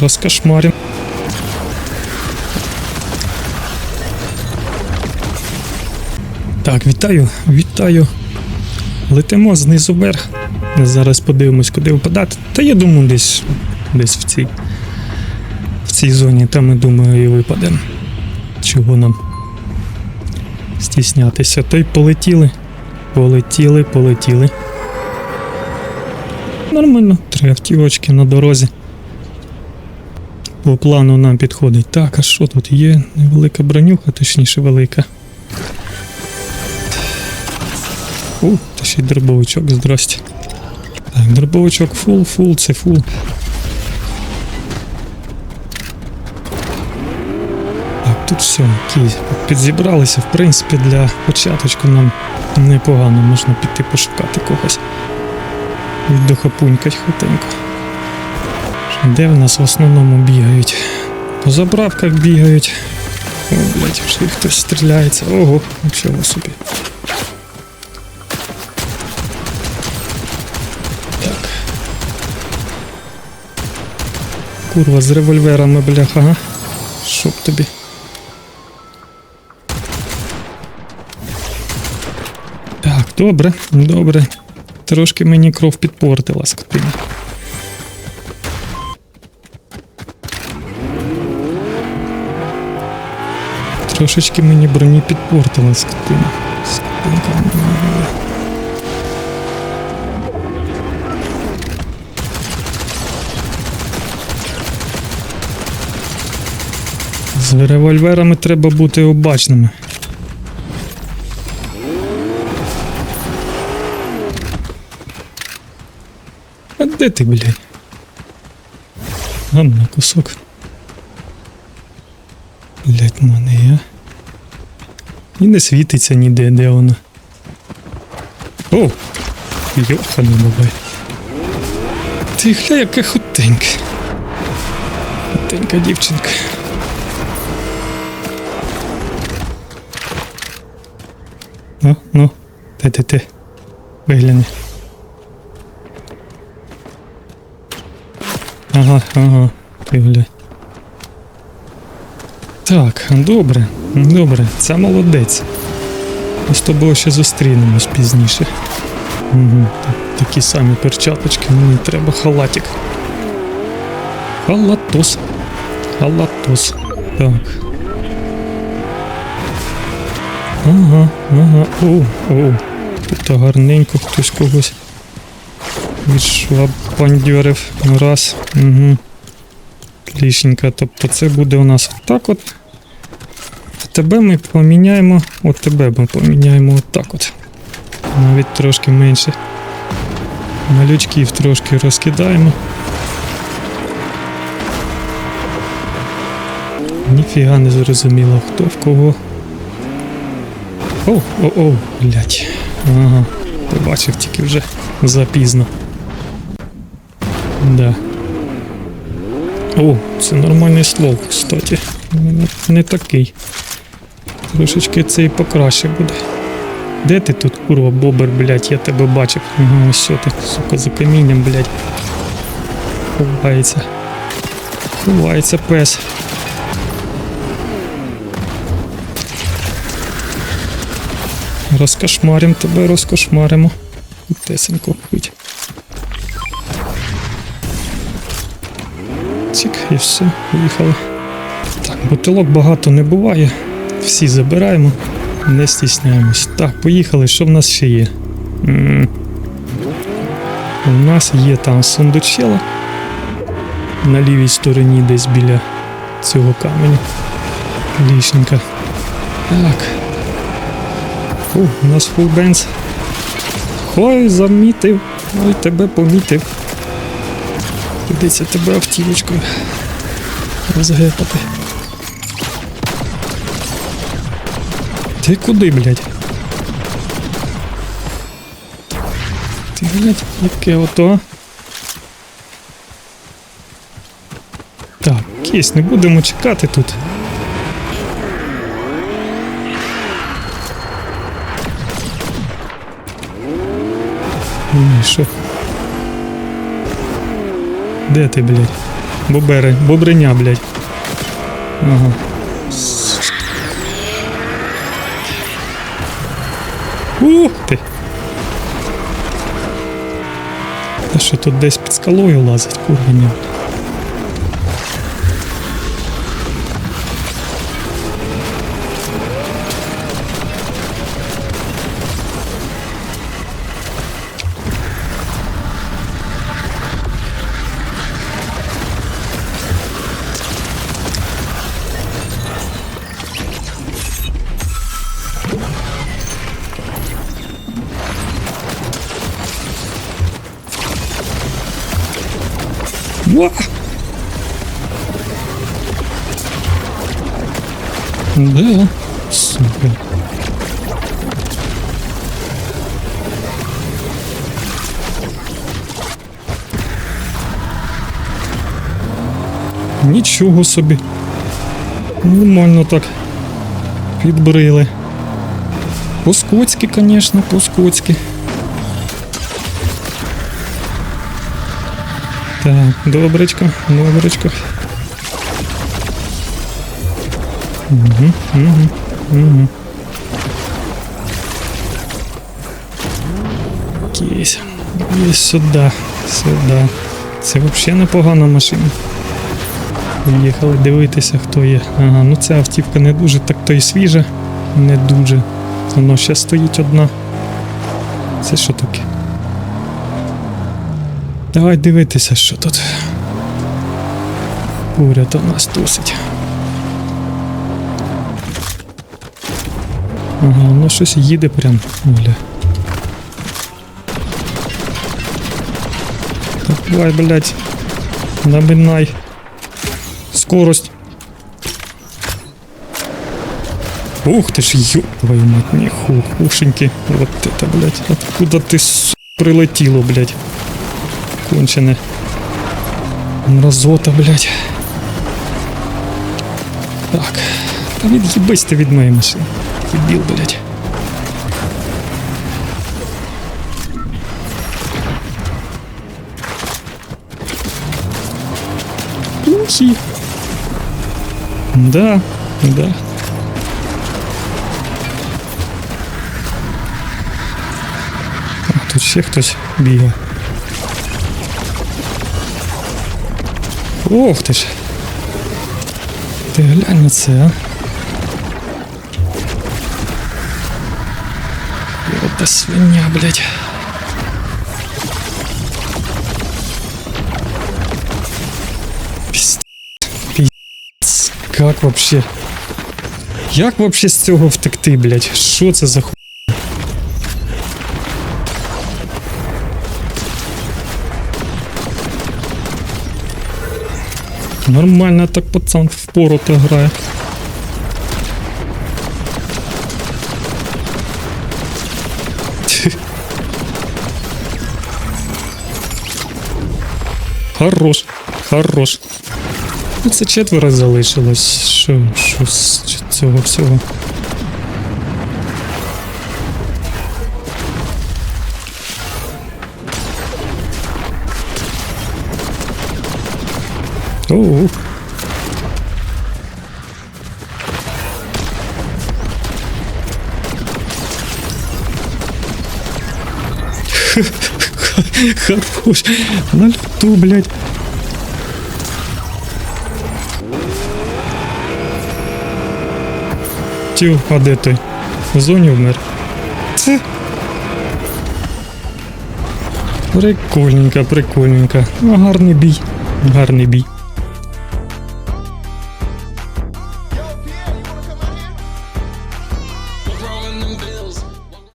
Розкошмарим. Так, вітаю, вітаю. Летимо знизу вверх. Зараз подивимось, куди впадати. Та я думаю, десь, десь в цій, в цій зоні, там, я думаю, і випадемо. Чого нам стіснятися? То й полетіли. Полетіли, полетіли. Нормально, три автівочки на дорозі. По плану нам підходить. Так, а що тут є? Невелика бронюха, точніше велика. У, та ще й дробовичок, здрасте. Так, дробовичок фул, фул, це фул. Так, тут все, окей. Підзібралися, в принципі, для початочку нам непогано можна піти пошукати когось. Віддохапунькать хатенько. Де в нас в основному бігають? По заправках бігають. О, блядь, вже хтось стріляється. Ого, нічого собі. Так. Курва, з револьверами, бляха, ага. Щоб тобі. Так, добре, добре. Трошки мені кров підпортила скотина. Трошечки мені броні підпортила скотина. Скотинка. З револьверами треба бути обачними. А де ти, блядь? Ладно, кусок. Блять, мене я. І не світиться ніде, де воно. О! Йоханий бабай. Ти гля, яка хутенька. Хутенька дівчинка. Ну, ну, ти ти ти. Вигляни. Ага, ага, ти гля. Так, добре, добре, це молодець. Ми з тобою ще зустрінемось пізніше. Угу, такі самі перчаточки, мені треба халатик. Халатос. Халатос. Так. Ага, ага. Оу, оу. Тут гарненько хтось когось відшвабандьорив. Раз. Угу. Лішенька. Тобто це буде у нас отак от. Тебе ми поміняємо. От тебе ми поміняємо отак от. Навіть трошки менше. Малючків трошки розкидаємо. Ніфіга не зрозуміло, хто в кого. О, о, о, блять. Ага, побачив тільки вже запізно. Да. О, це нормальний слов, кстати. Не такий. Трошечки це і покраще буде. Де ти тут, курва, бобер, блядь, я тебе бачив. Ага, ось ти, сука, за камінням, блядь. Ховається. Ховається пес. Розкошмарим тебе, розкошмаримо. Тесенько пить. Цік, і все, поїхали. Так, бутилок багато не буває. Всі забираємо, не стісняємось. Так, поїхали, що в нас ще є? м У нас є там сундучела. На лівій стороні десь біля цього каменю. Лішенька. Так. О, у нас фулбенс. Ой, замітив. Ой, тебе помітив. Придеться тебе автівочкою розгепати. Ти куди, блядь? Ти, блядь, яке ото? Так, кісь, не будемо чекати тут. Ну і що? Де ти, блядь? Бобери, бобриня, блядь. Ага. Ух ти! Та що тут десь під скалою лазить, курва Ва! Да, сука. Нічого собі. Нормально так. Підбрили. По-скотськи, звісно, по-скотськи. Так, добречко, добречко. Угу, угу, угу. Кись. І сюди, сюди. Це взагалі непогана машина. Поїхали дивитися, хто є. Ага, ну ця автівка не дуже, так то і свіжа. Не дуже. Воно ще стоїть одна. Це що таке? Давай дивитися, що тут. Уряд у нас тусить. Ага, воно щось їде прям, Оля. Давай, блядь. Набинай. Скорость. Ух ты ж, ёб твою мать, ниху, ушеньки. Вот это, блядь, откуда ты, с... прилетело, блядь. Кончене. Мразота, блядь. Так. Та від'їбись ти від моєї машини. Дебіл, блядь. Ухи. Да, да. Тут ще хтось бігає. Ох ти ж. Ти глянь на це, а. Ота свиня, блядь. Пиздец. Пиздец. Как вообще? Як вообще з цього втекти, блядь? Що це за ху... Нормально так пацан в пору-то грає. Хорош, хорош. Ну, це четверо залишилось. Що, що з цього всього? Оу. Хорош. На лету, блядь. Тю, а де? В зоні вмер. Це. Прикольненько, прикольненько. Ну, гарний бій. Гарний бій.